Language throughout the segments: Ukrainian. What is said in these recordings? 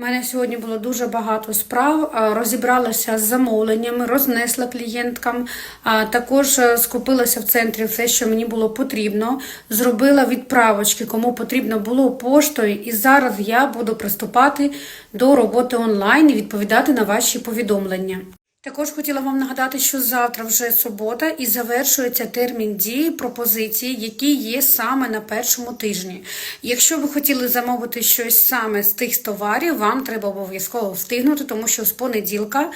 У мене сьогодні було дуже багато справ. Розібралася з замовленнями, рознесла клієнткам. Також е, скупилася в центрі все, що мені було потрібно. Зробила відправочки, кому потрібно було поштою. І зараз я буду приступати до роботи онлайн і відповідати на ваші повідомлення. Також хотіла вам нагадати, що завтра вже субота і завершується термін дії пропозиції, які є саме на першому тижні. Якщо ви хотіли замовити щось саме з тих товарів, вам треба обов'язково встигнути, тому що з понеділка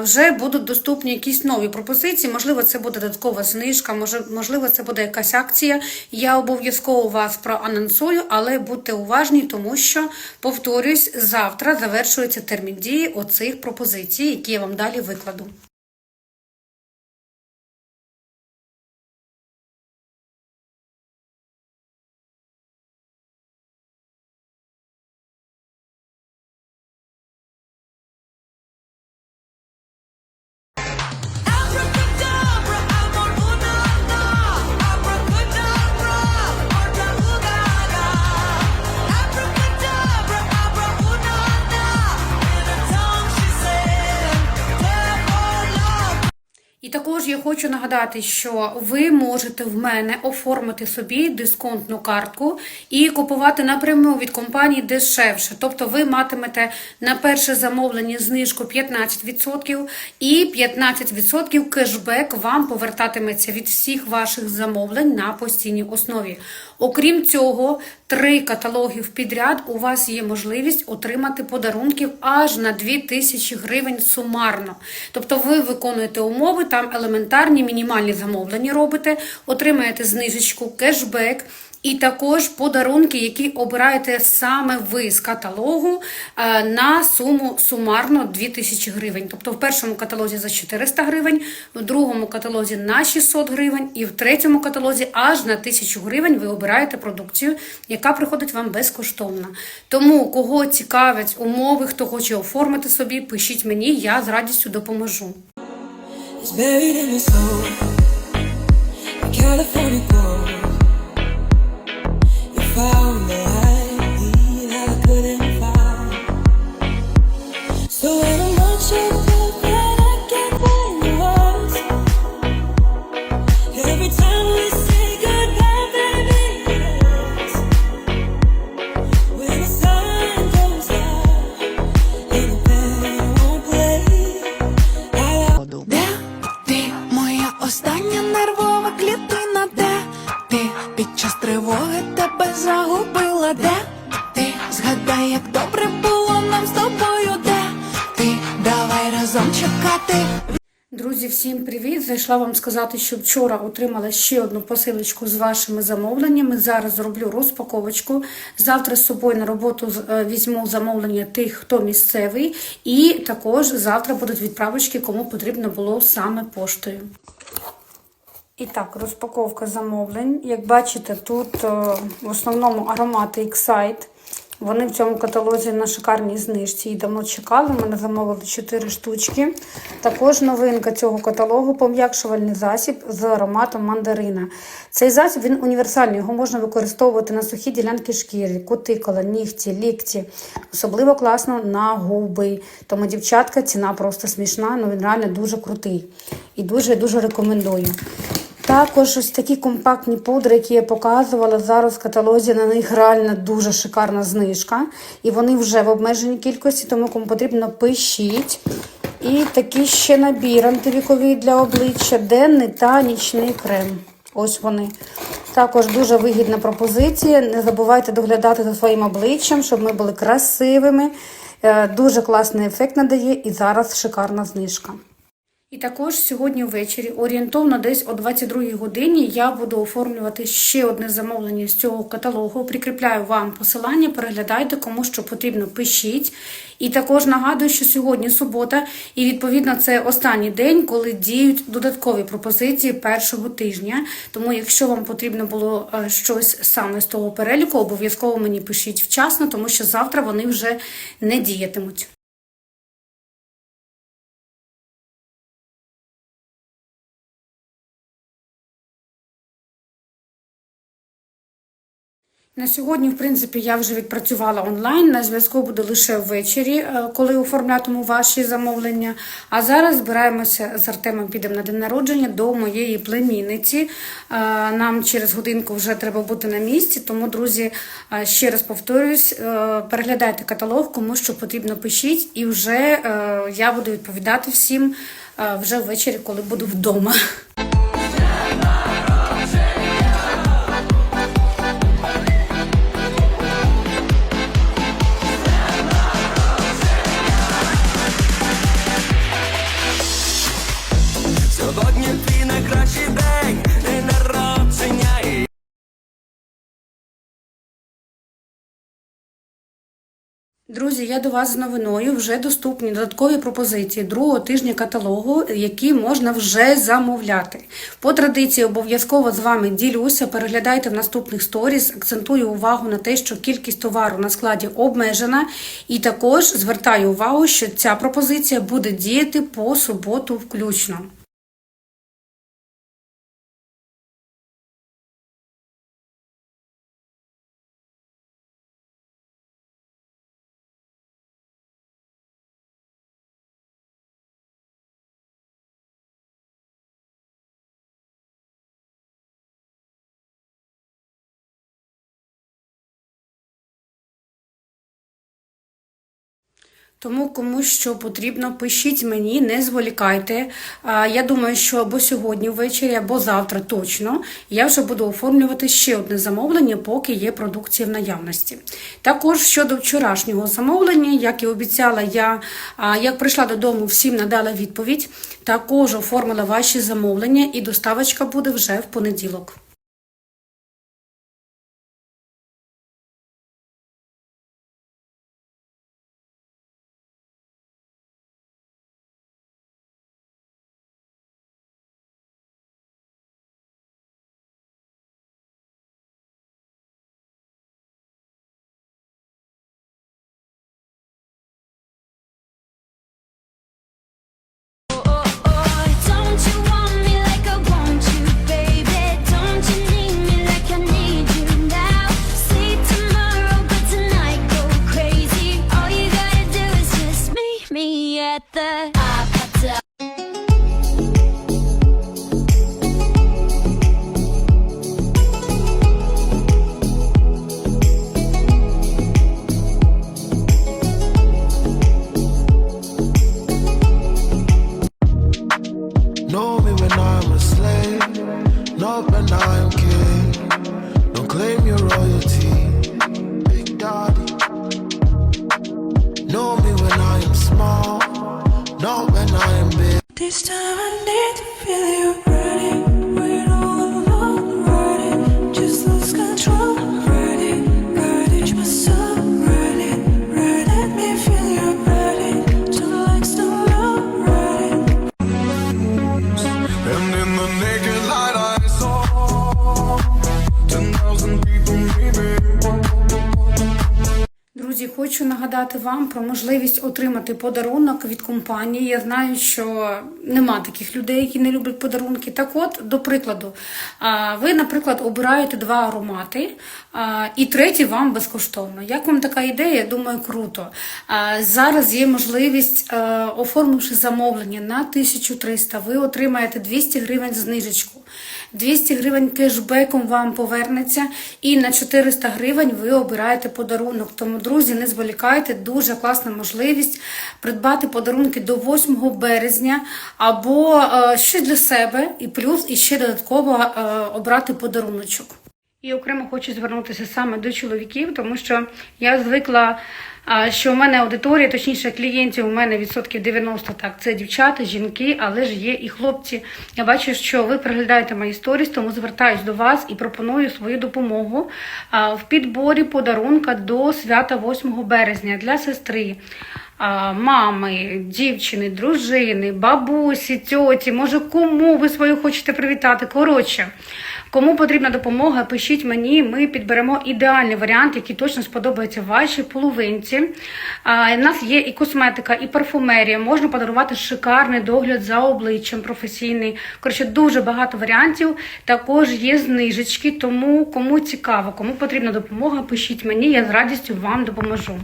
вже будуть доступні якісь нові пропозиції. Можливо, це буде додаткова знижка, можливо, це буде якась акція. Я обов'язково вас проанонсую, але будьте уважні, тому що повторюсь, завтра завершується термін дії оцих пропозицій, які я вам далі викладу. Abracadabra, хочу нагадати, що ви можете в мене оформити собі дисконтну картку і купувати напряму від компанії дешевше. Тобто ви матимете на перше замовлення знижку 15% і 15% кешбек вам повертатиметься від всіх ваших замовлень на постійній основі. Окрім цього, три каталоги підряд у вас є можливість отримати подарунків аж на 2000 гривень сумарно. Тобто ви виконуєте умови, там елементарні мінімальні замовлення робите, отримаєте знижечку, кешбек. І також подарунки, які обираєте саме ви з каталогу е, на суму сумарно 2000 гривень. Тобто в першому каталозі за 400 гривень, в другому каталозі на 600 гривень, і в третьому каталозі аж на 1000 гривень ви обираєте продукцію, яка приходить вам безкоштовно. Тому, кого цікавить умови, хто хоче оформити собі, пишіть мені, я з радістю допоможу. California. You found the light всім привіт! Зайшла вам сказати, що вчора отримала ще одну посилочку з вашими замовленнями. Зараз зроблю розпаковочку. Завтра з собою на роботу е, візьму замовлення тих, хто місцевий, і також завтра будуть відправочки, кому потрібно було саме поштою. І так, розпаковка замовлень. Як бачите, тут е, в основному аромати Excite. Вони в цьому каталозі на шикарній знижці. Її давно чекали. Мене замовили 4 штучки. Також новинка цього каталогу пом'якшувальний засіб з ароматом мандарина. Цей засіб він універсальний. Його можна використовувати на сухі ділянки шкіри, кутикола, нігті, лікті. Особливо класно на губи. Тому, дівчатка, ціна просто смішна, але він реально дуже крутий. І дуже-дуже рекомендую. Також ось такі компактні пудри, які я показувала зараз в каталозі, на них реально дуже шикарна знижка. І вони вже в обмеженій кількості, тому кому потрібно пишіть. І такий ще набір антивіковий для обличчя, денний та нічний крем. Ось вони. Також дуже вигідна пропозиція. Не забувайте доглядати за своїм обличчям, щоб ми були красивими. Е, Дуже класний ефект надає і зараз шикарна знижка. І також сьогодні ввечері, орієнтовно десь о 22 годині, я буду оформлювати ще одне замовлення з цього каталогу. Прикріпляю вам посилання, переглядайте, кому що потрібно, пишіть. І також нагадую, що сьогодні субота, і відповідно це останній день, коли діють додаткові пропозиції першого тижня. Тому, якщо вам потрібно було е, щось саме з того переліку, обов'язково мені пишіть вчасно, тому що завтра вони вже не діятимуть. На сьогодні, в принципі, я вже відпрацювала онлайн. На зв'язку буду лише ввечері, е, коли оформлятиму ваші замовлення. А зараз збираємося з Артемом, підемо на день народження до моєї племінниці. Е, Нам через годинку вже треба бути на місці. Тому, друзі, е, ще раз повторюсь, переглядайте каталог, кому що потрібно пишіть, і вже я буду відповідати всім вже ввечері, коли буду вдома. Друзі, я до вас з новиною. Вже доступні додаткові пропозиції другого тижня каталогу, які можна вже замовляти. По традиції обов'язково з вами ділюся. Переглядайте в наступних сторіс. Акцентую увагу на те, що кількість товару на складі обмежена, і також звертаю увагу, що ця пропозиція буде діяти по суботу включно. Тому кому що потрібно, пишіть мені, не зволікайте. Я думаю, що або сьогодні ввечері, або завтра точно я вже буду оформлювати ще одне замовлення, поки є продукція в наявності. Також щодо вчорашнього замовлення, як і обіцяла, я як прийшла додому, всім надала відповідь. Також оформила ваші замовлення, і доставочка буде вже в понеділок. Нагадати вам про можливість отримати подарунок від компанії. Я знаю, що нема таких людей, які не люблять подарунки. Так от, до прикладу, ви, наприклад, обираєте два аромати, і третій вам безкоштовно. Як вам така ідея? Я думаю, круто. Зараз є можливість, е, оформивши замовлення на 1300, ви отримаєте 200 гривень знижечку. 200 гривень кешбеком вам повернеться, і на 400 гривень ви обираєте подарунок. Тому, друзі, не зволікайте, дуже класна можливість придбати подарунки до 8 березня або е, ще для себе, і плюс і ще додатково е, обрати подаруночок. І окремо хочу звернутися саме до чоловіків, тому що я звикла, що у мене аудиторія, точніше клієнтів у мене відсотків 90, так, це дівчата, жінки, але ж є і хлопці. Я бачу, що ви переглядаєте мої сторіс, тому звертаюсь до вас і пропоную свою допомогу в підборі подарунка до свята 8 березня для сестри. Мами, дівчини, дружини, бабусі, тьоті, може, кому ви свою хочете привітати. Коротше, Кому потрібна допомога, пишіть мені. Ми підберемо ідеальний варіант, який точно сподобається вашій половинці. У нас є і косметика, і парфумерія. Можна подарувати шикарний догляд за обличчям професійний. Коротше, дуже багато варіантів. Також є знижечки. Тому кому цікаво, кому потрібна допомога, пишіть мені. Я з радістю вам допоможу.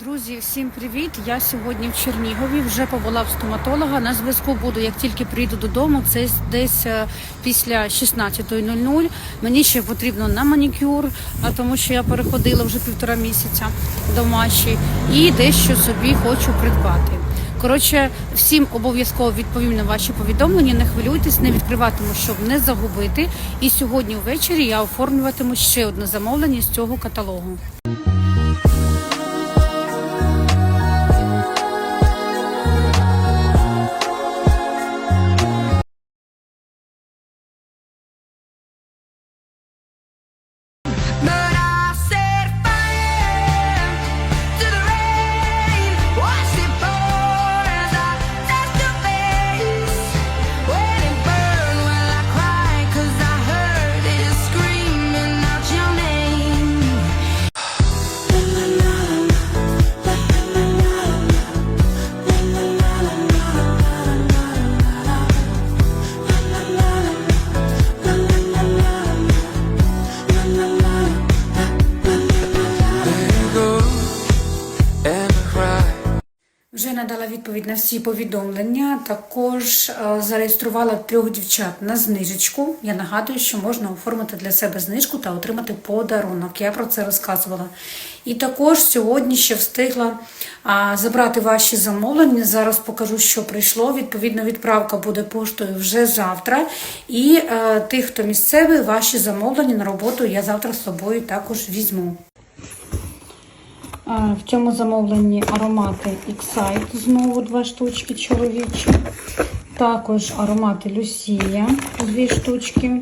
Друзі, всім привіт! Я сьогодні в Чернігові вже побула в стоматолога. На зв'язку буду, як тільки прийду додому. Це десь е, після 16.00. Мені ще потрібно на манікюр, тому що я переходила вже півтора місяця до Маші і дещо собі хочу придбати. Коротше, всім обов'язково відповім на ваші повідомлення. Не хвилюйтесь, не відкриватиму, щоб не загубити. І сьогодні ввечері я оформлюватиму ще одне замовлення з цього каталогу. Надала відповідь на всі повідомлення. Також е, зареєструвала трьох дівчат на знижечку. Я нагадую, що можна оформити для себе знижку та отримати подарунок. Я про це розказувала. І також сьогодні ще встигла забрати ваші замовлення. Зараз покажу, що прийшло. Відповідно, відправка буде поштою вже завтра. І е, тих, хто місцевий, ваші замовлення на роботу я завтра з собою також візьму. В цьому замовленні аромати Excite, знову два штучки чоловічі. Також аромати Люсія, дві штучки.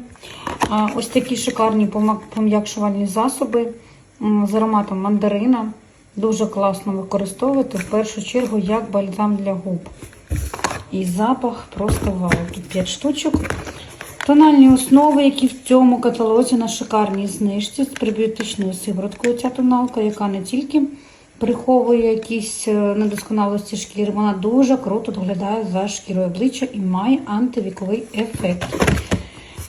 Ось такі шикарні пом'якшувальні засоби з ароматом мандарина. Дуже класно використовувати в першу чергу як бальзам для губ. І запах просто вау. Тут 5 штучок. Тональні основи, які в цьому каталозі на шикарній знижці з прибіотичною сивороткою. Ця тоналка, яка не тільки приховує якісь е, недосконалості шкіри, вона дуже круто доглядає за шкірою обличчя і має антивіковий ефект.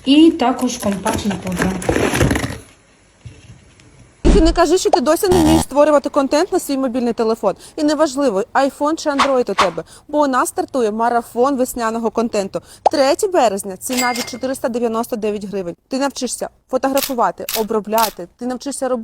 І також компактна пудра. Не кажи, що ти досі не вмієш створювати контент на свій мобільний телефон. І неважливо, iPhone чи Android у тебе. Бо у нас стартує марафон весняного контенту. 3 березня ціна від 499 гривень. Ти навчишся фотографувати, обробляти, ти навчишся робити